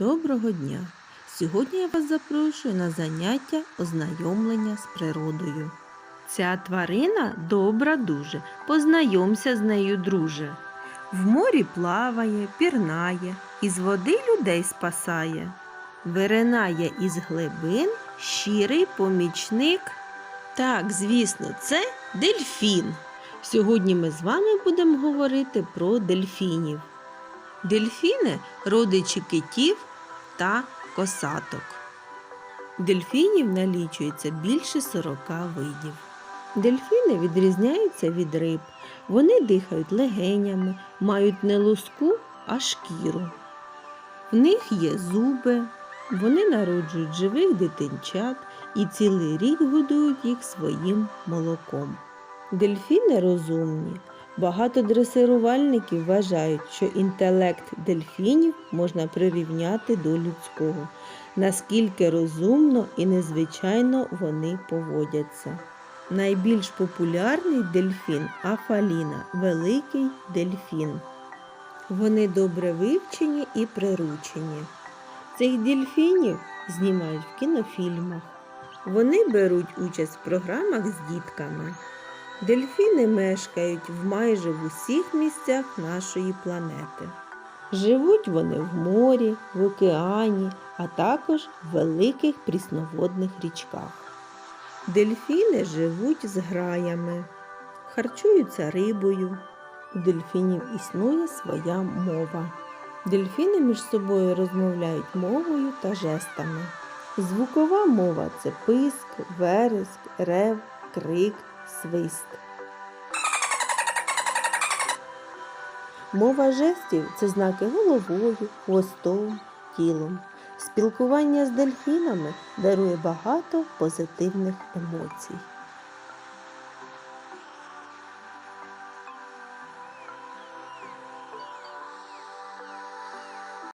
Доброго дня! Сьогодні я вас запрошую на заняття ознайомлення з природою. Ця тварина добра дуже, познайомся з нею, друже. В морі плаває, пірнає, із води людей спасає. Виринає із глибин щирий помічник. Так, звісно, це дельфін. Сьогодні ми з вами будемо говорити про дельфінів. Дельфіни родичі китів та косаток. Дельфінів налічується більше 40 видів. Дельфіни відрізняються від риб. Вони дихають легенями, мають не луску, а шкіру. В них є зуби, вони народжують живих дитинчат і цілий рік годують їх своїм молоком. Дельфіни розумні. Багато дресирувальників вважають, що інтелект дельфінів можна прирівняти до людського, наскільки розумно і незвичайно вони поводяться. Найбільш популярний дельфін Афаліна великий дельфін. Вони добре вивчені і приручені. Цих дельфінів знімають в кінофільмах. Вони беруть участь в програмах з дітками. Дельфіни мешкають в майже в усіх місцях нашої планети. Живуть вони в морі, в океані, а також в великих прісноводних річках. Дельфіни живуть з граями, харчуються рибою. У дельфінів існує своя мова. Дельфіни між собою розмовляють мовою та жестами. Звукова мова це писк, вереск, рев, крик, свист. Мова жестів це знаки головою, хвостом, тілом. Спілкування з дельфінами дарує багато позитивних емоцій.